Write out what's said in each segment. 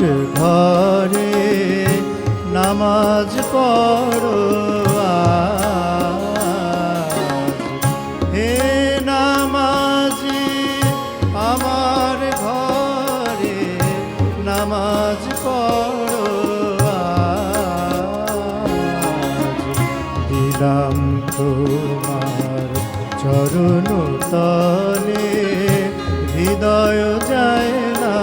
ঘরে নামাজ পড়ো হে নামাজি, আমার ঘরে নামাজ পড়ো দিলাম তোমার চরণ তলে, হৃদয় যায় না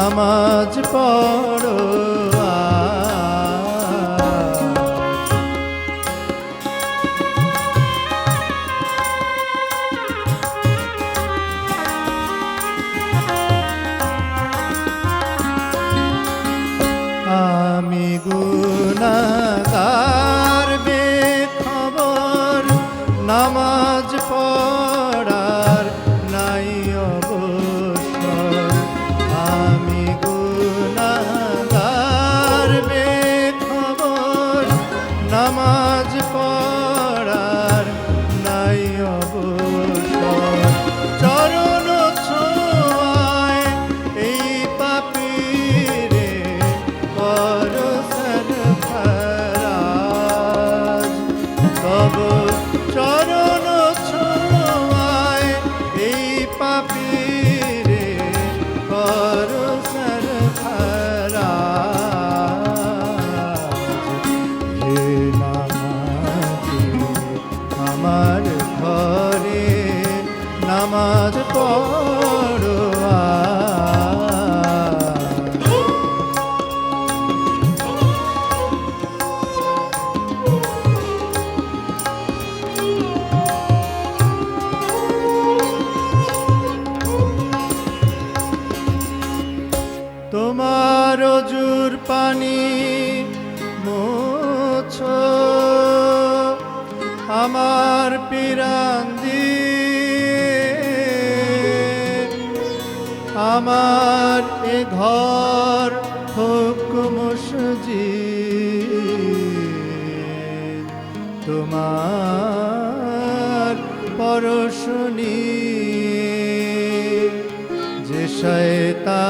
নামাজ পড়ো আমি গুনা আমার ঘরে নামাজ পড়ো তোমার জুর পানি মো চিরান্দি আমার এ ঘর হোক তোমার পরশুনি যে শয়তা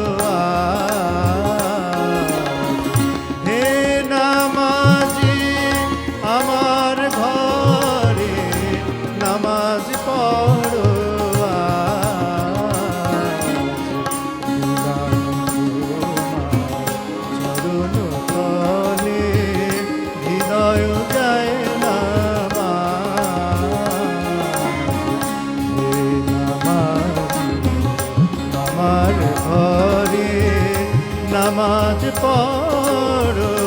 করো